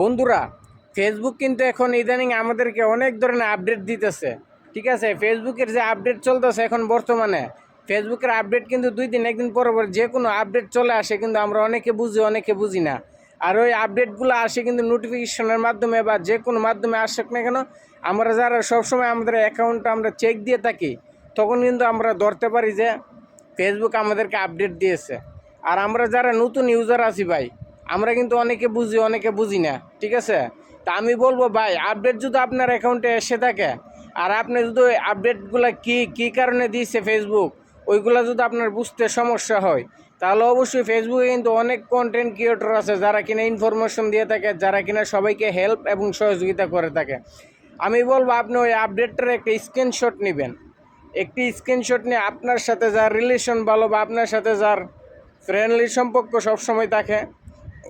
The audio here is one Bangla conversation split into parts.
বন্ধুরা ফেসবুক কিন্তু এখন ইদানিং আমাদেরকে অনেক ধরনের আপডেট দিতেছে। ঠিক আছে? ফেসবুকের যে আপডেট চলতেছে এখন বর্তমানে ফেসবুকের আপডেট কিন্তু দুই দিন, একদিন পর পর যে কোনো আপডেট চলে আসে কিন্তু আমরা অনেকে বুঝি অনেকে বুঝি না। আর ওই আপডেটগুলো আসে কিন্তু নোটিফিকেশনের মাধ্যমে বা যে কোনো মাধ্যমে আসুক না কেন, আমরা যারা সবসময় আমাদের অ্যাকাউন্টটা আমরা চেক দিয়ে থাকি, তখন কিন্তু আমরা ধরতে পারি যে ফেসবুক আমাদেরকে আপডেট দিয়েছে। আর আমরা যারা নতুন ইউজার আছি ভাই আমরা কিন্তু অনেকে বুঝি অনেকে বুঝি না, ঠিক আছে? তা আমি বলব, ভাই আপডেট যদি আপনার অ্যাকাউন্টে এসে থাকে, আর আপনি যদি ওই আপডেটগুলো কী কী কারণে দিয়েছে ফেসবুক ওইগুলো যদি আপনার বুঝতে সমস্যা হয়, তাহলে অবশ্যই ফেসবুকে কিন্তু অনেক কন্টেন্ট ক্রিয়েটর আছে, যারা কিনা ইনফরমেশন দিয়ে থাকে, যারা কিনা সবাইকে হেল্প এবং সহযোগিতা করে থাকে। আমি বলব, আপনি ওই আপডেটটার একটা স্ক্রিনশট নেবেন। একটি স্ক্রিনশট নিয়ে আপনার সাথে যার রিলেশন ভালো বা আপনার সাথে যার ফ্রেন্ডলি সম্পর্ক সবসময় থাকে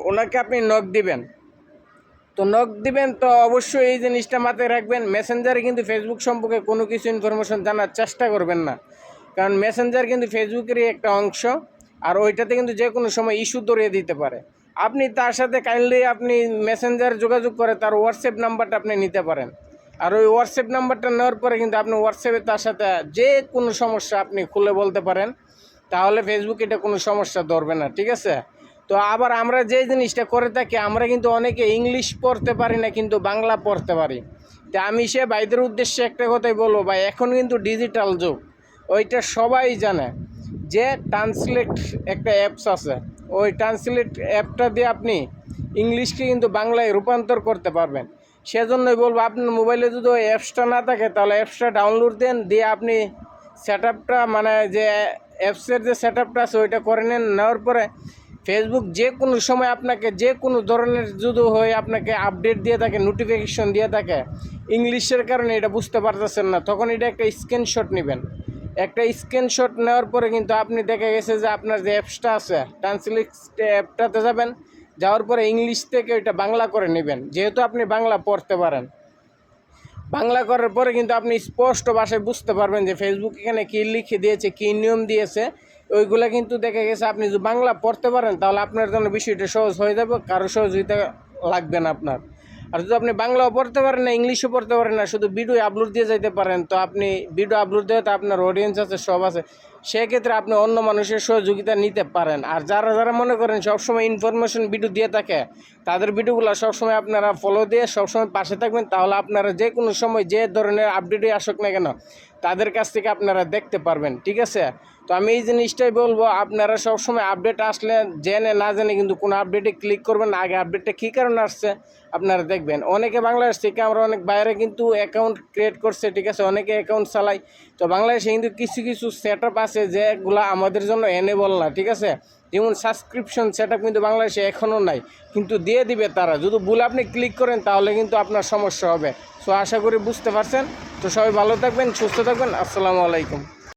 ওনাকে আপনি নখ দিবেন। তো নখ দিবেন তো অবশ্যই এই জিনিসটা মাথায় রাখবেন। মেসেঞ্জারে কিন্তু ফেসবুক সম্পর্কে কোনো কিছু ইনফরমেশন জানার চেষ্টা করবেন না। কারণ মেসেঞ্জার কিন্তু ফেসবুকেরই একটা অংশ, আর ওইটাতে কিন্তু যে কোনো সময় ইস্যু ধরিয়ে দিতে পারে। আপনি তার সাথে কাইন্ডলি আপনি মেসেঞ্জার যোগাযোগ করে তার হোয়াটসঅ্যাপ নাম্বারটা আপনি নিতে পারেন। আর ওই হোয়াটসঅ্যাপ নাম্বারটা নেওয়ার পরে কিন্তু আপনি হোয়াটসঅ্যাপে তার সাথে যে কোনো সমস্যা আপনি খুলে বলতে পারেন, তাহলে ফেসবুক এটা কোনো সমস্যা ধরবে না, ঠিক আছে? তো আবার আমরা যে জিনিসটা করে থাকি, আমরা কিন্তু অনেকে ইংলিশ পড়তে পারি না, কিন্তু বাংলা পড়তে পারি। তা আমি সে ভাইদের উদ্দেশ্যে একটা কথাই বলব, ভাই, এখন কিন্তু ডিজিটাল যুগ। ওইটা সবাই জানে যে ট্রান্সলেট একটা অ্যাপস আছে। ওই ট্রান্সলেট অ্যাপটা দিয়ে আপনি ইংলিশকে কিন্তু বাংলায় রূপান্তর করতে পারবেন। সেজন্যই বলব, আপনার মোবাইলে যদি ওই অ্যাপসটা না থাকে, তাহলে অ্যাপসটা ডাউনলোড দেন, দিয়ে আপনি সেট মানে যে অ্যাপসের যে সেট আছে, ওইটা করে নেন, নেওয়ার পরে ফেসবুক যে কোনো সময় আপনাকে যে কোনো ধরনের যদি হয়ে আপনাকে আপডেট দিয়ে থাকে নোটিফিকেশন দিয়ে থাকে ইংলিশের কারণে এটা বুঝতে পারতেছেন না, তখন এটা একটা স্ক্রিনশট নেবেন। একটা স্ক্রিনশট নেওয়ার পরে কিন্তু আপনি দেখা গেছে যে আপনার যে অ্যাপসটা আছে ট্রান্সলেট অ্যাপটাতে যাবেন, যাওয়ার পরে ইংলিশ থেকে ওইটা বাংলা করে নেবেন, যেহেতু আপনি বাংলা পড়তে পারেন। বাংলা করার পরে কিন্তু আপনি স্পষ্ট ভাষায় বুঝতে পারবেন যে ফেসবুক এখানে কী লিখে দিয়েছে, কী নিয়ম দিয়েছে ওইগুলো কিন্তু দেখা গেছে, আপনি যদি বাংলা পড়তে পারেন, তাহলে আপনার জন্য বিষয়টা সহজ হয়ে যাবে, কারও সহযোগিতা লাগবে না আপনার। আর যদি আপনি বাংলাও পড়তে পারেন না, ইংলিশও পড়তে পারেন না, শুধু ভিডিও আপলোড দিয়ে যাইতে পারেন, তো আপনি ভিডিও আপলোড দেওয়াতে আপনার অডিয়েন্স আছে, সব আছে। সেক্ষেত্রে আপনি অন্য মানুষের সহযোগিতা নিতে পারেন। আর যারা যারা মনে করেন সবসময় ইনফরমেশন ভিডিও দিয়ে থাকে, তাদের ভিডিওগুলো সবসময় আপনারা ফলো দিয়ে সবসময় পাশে থাকবেন, তাহলে আপনারা যে কোনো সময় যে ধরনের আপডেটই আসুক না কেন তাদের কাছ থেকে আপনারা দেখতে পারবেন, ঠিক আছে? তো আমি এই জিনিসটাই বলব, আপনারা সবসময় আপডেট আসলে জেনে না জেনে কিন্তু কোনো আপডেটে ক্লিক করবেন আগে আপডেটটা কী কারণে আসছে আপনারা দেখবেন। অনেকে বাংলাদেশ থেকে আমরা অনেক বাইরে কিন্তু অ্যাকাউন্ট ক্রিয়েট করছে, ঠিক আছে? অনেকে অ্যাকাউন্ট চালাই। তো বাংলাদেশে কিন্তু কিছু কিছু সেট আপ আছে যেগুলো আমাদের জন্য এনেবল না, ঠিক আছে? যেমন সাবস্ক্রিপশন সেট কিন্তু বাংলাদেশে এখনও নাই, কিন্তু দিয়ে দিবে তারা। যদি ভুল আপনি ক্লিক করেন তাহলে কিন্তু আপনার সমস্যা হবে। সো আশা করি বুঝতে পারছেন। তো সবাই ভালো থাকবেন সুস্থ থাকবেন। আসসালামু আলাইকুম।